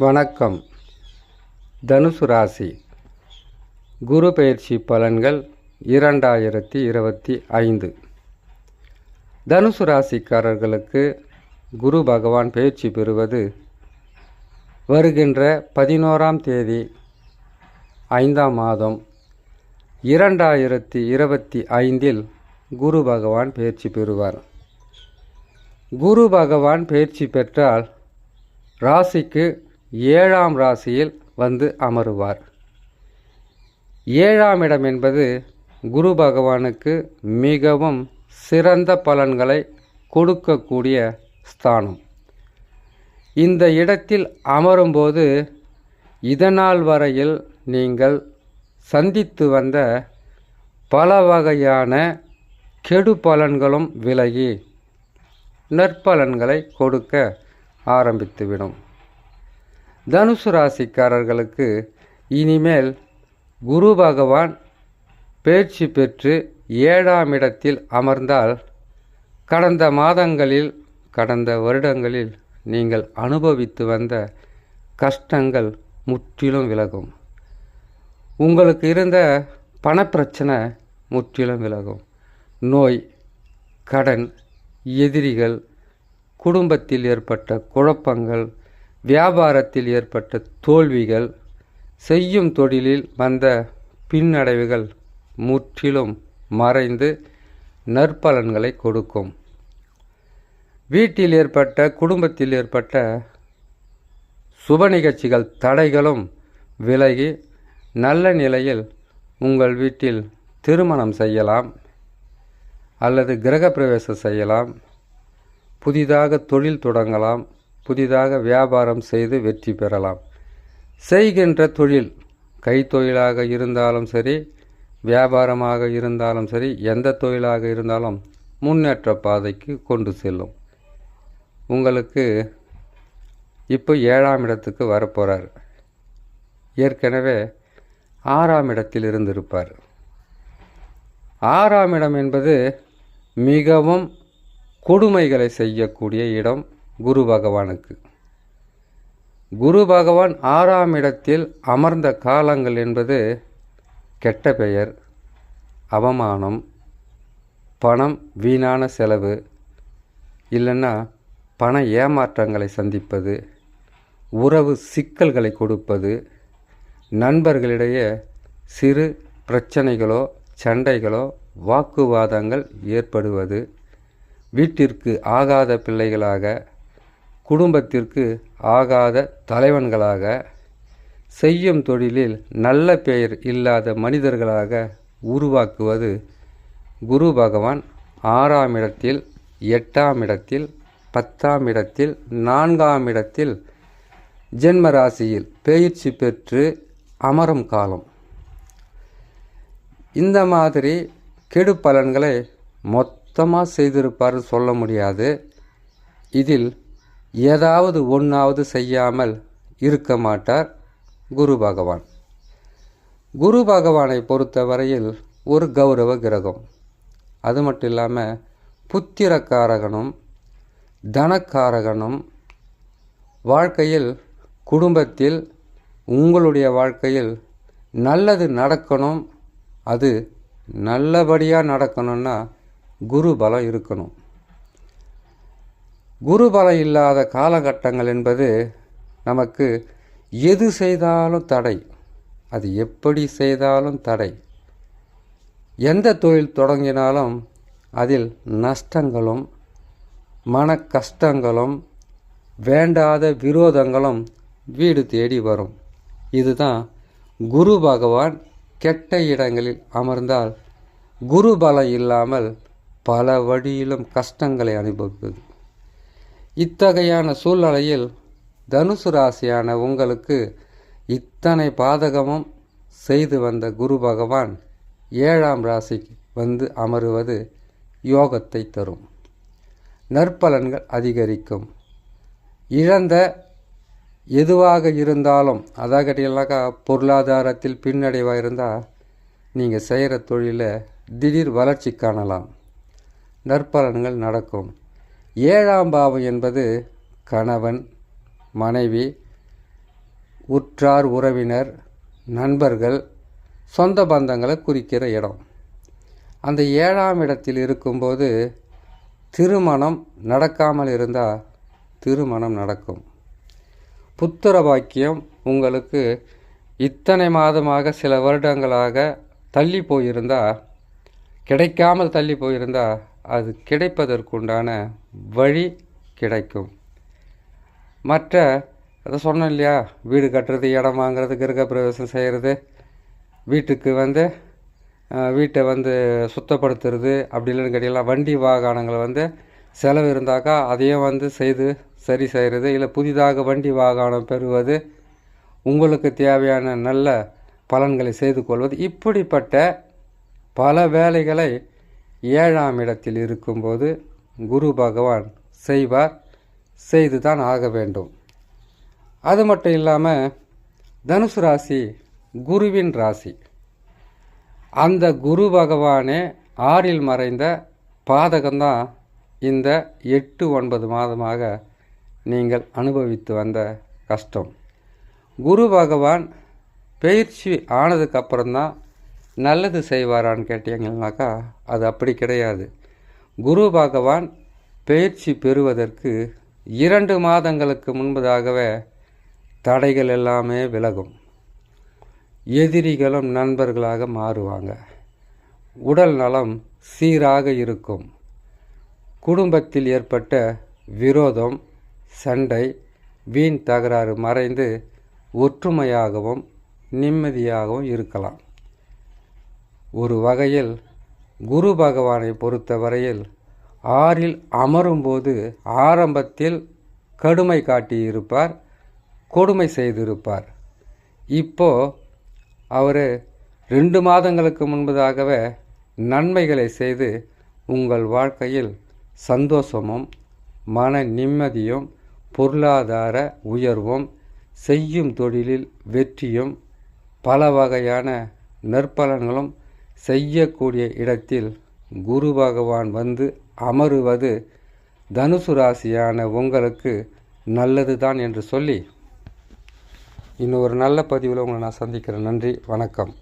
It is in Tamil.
வணக்கம். தனுசு ராசி. குரு பயிற்சி பலன்கள் இரண்டாயிரத்தி இருபத்தி ஐந்து. தனுசு ராசிக்காரர்களுக்கு குரு பகவான் பயிற்சி பெறுவது வருகின்ற பதினோராம் தேதி ஐந்தாம் மாதம் இரண்டாயிரத்தி இருபத்தி ஐந்தில் குரு பகவான் பயிற்சி பெறுவார். குரு பகவான் பயிற்சி பெற்றால் ராசிக்கு ஏழாம் ராசியில் வந்து அமருவார். ஏழாம் இடம் என்பது குரு பகவானுக்கு மிகவும் சிறந்த பலன்களை கொடுக்கக்கூடிய ஸ்தானம். இந்த இடத்தில் அமரும்போது இதனால் வரையில் நீங்கள் சந்தித்து வந்த பல வகையான கெடு பலன்களும் விலகி நற்பலன்களை கொடுக்க ஆரம்பித்துவிடும். தனுசு ராசிக்காரர்களுக்கு இனிமேல் குரு பகவான் பேச்சு பெற்று ஏழாம் இடத்தில் அமர்ந்தால் கடந்த மாதங்களில் கடந்த வருடங்களில் நீங்கள் அனுபவித்து வந்த கஷ்டங்கள் முற்றிலும் விலகும். உங்களுக்கு இருந்த பணப்பிரச்சனை முற்றிலும் விலகும். நோய் கடன் எதிரிகள் குடும்பத்தில் ஏற்பட்ட குழப்பங்கள் வியாபாரத்தில் ஏற்பட்ட தோல்விகள் செய்யும் தொழிலில் வந்த பின்னடைவுகள் முற்றிலும் மறைந்து நற்பலன்களை கொடுக்கும். வீட்டில் ஏற்பட்ட குடும்பத்தில் ஏற்பட்ட சுப நிகழ்ச்சிகள் தடைகளும் விலகி நல்ல நிலையில் உங்கள் வீட்டில் திருமணம் செய்யலாம் அல்லது கிரகப்பிரவேசம் செய்யலாம் புதிதாக தொழில் தொடங்கலாம் புதிதாக வியாபாரம் செய்து வெற்றி பெறலாம். செய்கின்ற தொழில் கைத்தொழிலாக இருந்தாலும் சரி வியாபாரமாக இருந்தாலும் சரி எந்த தொழிலாக இருந்தாலும் முன்னேற்ற பாதைக்கு கொண்டு செல்லும். உங்களுக்கு இப்போ ஏழாம் இடத்துக்கு வரப்போகிறார் ஏற்கனவே ஆறாம் இடத்தில் இருந்திருப்பார். ஆறாம் இடம் என்பது மிகவும் கொடுமைகளை செய்யக்கூடிய இடம். குரு பகவானுக்கு. குரு பகவான் ஆறாம் இடத்தில் அமர்ந்த காலங்கள் என்பது கெட்ட பெயர் அவமானம் பணம் வீணான செலவு இல்லைன்னா பண ஏமாற்றங்களை சந்திப்பது உறவு சிக்கல்களை கொடுப்பது நண்பர்களிடையே சிறு பிரச்சனைகளோ சண்டைகளோ வாக்குவாதங்கள் ஏற்படுவது வீட்டிற்கு ஆகாத பிள்ளைகளாக குடும்பத்திற்கு ஆகாத தலைவன்களாக செய்யும் தொழிலில் நல்ல பெயர் இல்லாத மனிதர்களாக உருவாக்குவது குரு பகவான் ஆறாம் இடத்தில் எட்டாம் இடத்தில் பத்தாம் இடத்தில் நான்காம் இடத்தில் ஜென்ம ராசியில் பயிற்சி பெற்று அமரும் காலம். இந்த மாதிரி கெடு பலன்களை மொத்தமாக செய்திருப்பார் சொல்ல முடியாது. இதில் ஏதாவது ஒன்றாவது செய்யாமல் இருக்க மாட்டார் குரு பகவான். குரு பகவானை பொறுத்தவரையில் ஒரு கௌரவ கிரகம். அது மட்டும் இல்லாமல் புத்திரக்காரகனும் தனக்காரகனும் வாழ்க்கையில் குடும்பத்தில் உங்களுடைய வாழ்க்கையில் நல்லது நடக்கணும். அது நல்லபடியாக நடக்கணும்னா குரு பலம் இருக்கணும். குரு பலம் இல்லாத காலகட்டங்கள் என்பது நமக்கு எது செய்தாலும் தடை. அது எப்படி செய்தாலும் தடை. எந்த தொழில் தொடங்கினாலும் அதில் நஷ்டங்களும் மன கஷ்டங்களும் வேண்டாத விரோதங்களும் வீடு தேடி வரும். இதுதான் குரு பகவான் கெட்ட இடங்களில் அமர்ந்தால் குரு பலம் இல்லாமல் பல வழியிலும் கஷ்டங்களை அனுபவிப்பது. இத்தகையான சூழ்நிலையில் தனுசு ராசியான உங்களுக்கு இத்தனை பாதகமும் செய்து வந்த குரு பகவான் ஏழாம் ராசிக்கு வந்து அமருவது யோகத்தை தரும். நற்பலன்கள் அதிகரிக்கும். இழந்த எதுவாக இருந்தாலும் அதாக கேட்டீங்கன்னாக்கா பொருளாதாரத்தில் பின்னடைவாக இருந்தால் நீங்கள் செய்கிற தொழிலை திடீர் வளர்ச்சி காணலாம். நற்பலன்கள் நடக்கும். ஏழாம் பாவம் என்பது கணவன் மனைவி உற்றார் உறவினர் நண்பர்கள் சொந்த பந்தங்களை குறிக்கிற இடம். அந்த ஏழாம் இடத்தில் இருக்கும்போது திருமணம் நடக்காமல் இருந்தால் திருமணம் நடக்கும். புத்திர பாக்கியம் உங்களுக்கு இத்தனை மாதமாக சில வருடங்களாக தள்ளி போயிருந்தால் கிடைக்காமல் தள்ளி போயிருந்தால் அது கிடைப்பதற்குண்டான வழி கிடைக்கும். மற்ற அதை சொன்னேன் இல்லையா? வீடு கட்டுறது இடம் வாங்குறது கிரக பிரவேசம் செய்கிறது வீட்டுக்கு வந்து வீட்டை வந்து சுத்தப்படுத்துறது அப்படி இல்லைன்னு கேட்டிங்கன்னா வண்டி வாகனங்களை வந்து செலவு இருந்தாக்கா அதையும் வந்து செய்து சரி செய்கிறது இல்லை புதிதாக வண்டி வாகனம் பெறுவது உங்களுக்கு தேவையான நல்ல பலன்களை செய்து கொள்வது இப்படிப்பட்ட பல வேலைகளை ஏழாம் இடத்தில் இருக்கும்போது குரு பகவான் செய்வார் செய்து தான் ஆக வேண்டும். அது மட்டும் இல்லாமல் தனுசு ராசி குருவின் ராசி. அந்த குரு பகவானே ஆறில் மறைந்த பாதகம்தான் இந்த எட்டு ஒன்பது மாதமாக நீங்கள் அனுபவித்து வந்த கஷ்டம். குரு பகவான் பயிற்சி ஆனதுக்கப்புறம்தான் நல்லது செய்வாரான்னு கேட்டீங்கன்னாக்கா அது அப்படி கிடையாது. குரு பகவான் பயிற்சி பெறுவதற்கு இரண்டு மாதங்களுக்கு முன்பதாகவே தடைகள் எல்லாமே விலகும். எதிரிகளும் நண்பர்களாக மாறுவாங்க. உடல் நலம் சீராக இருக்கும். குடும்பத்தில் ஏற்பட்ட விரோதம் சண்டை வீண் தகராறு மறைந்து ஒற்றுமையாகவும் நிம்மதியாகவும் இருக்கலாம். ஒரு வகையில் குரு பகவானை பொறுத்தவரையில் ஆறில் அமரும்போது ஆரம்பத்தில் கடுமை காட்டியிருப்பார் கொடுமை செய்திருப்பார். இப்போ அவர் ரெண்டு மாதங்களுக்கு முன்பதாகவே நன்மைகளை செய்து உங்கள் வாழ்க்கையில் சந்தோஷமும் மன நிம்மதியும் பொருளாதார உயர்வும் செய்யும் தொழிலில் வெற்றியும் பல வகையான நற்பலன்களும் செய்யக்கூடிய இடத்தில் குரு பகவான் வந்து அமருவது தனுசு ராசியான உங்களுக்கு நல்லது தான் என்று சொல்லி இன்னொரு நல்ல பதிவில் உங்களை நான் சந்திக்கிறேன். நன்றி வணக்கம்.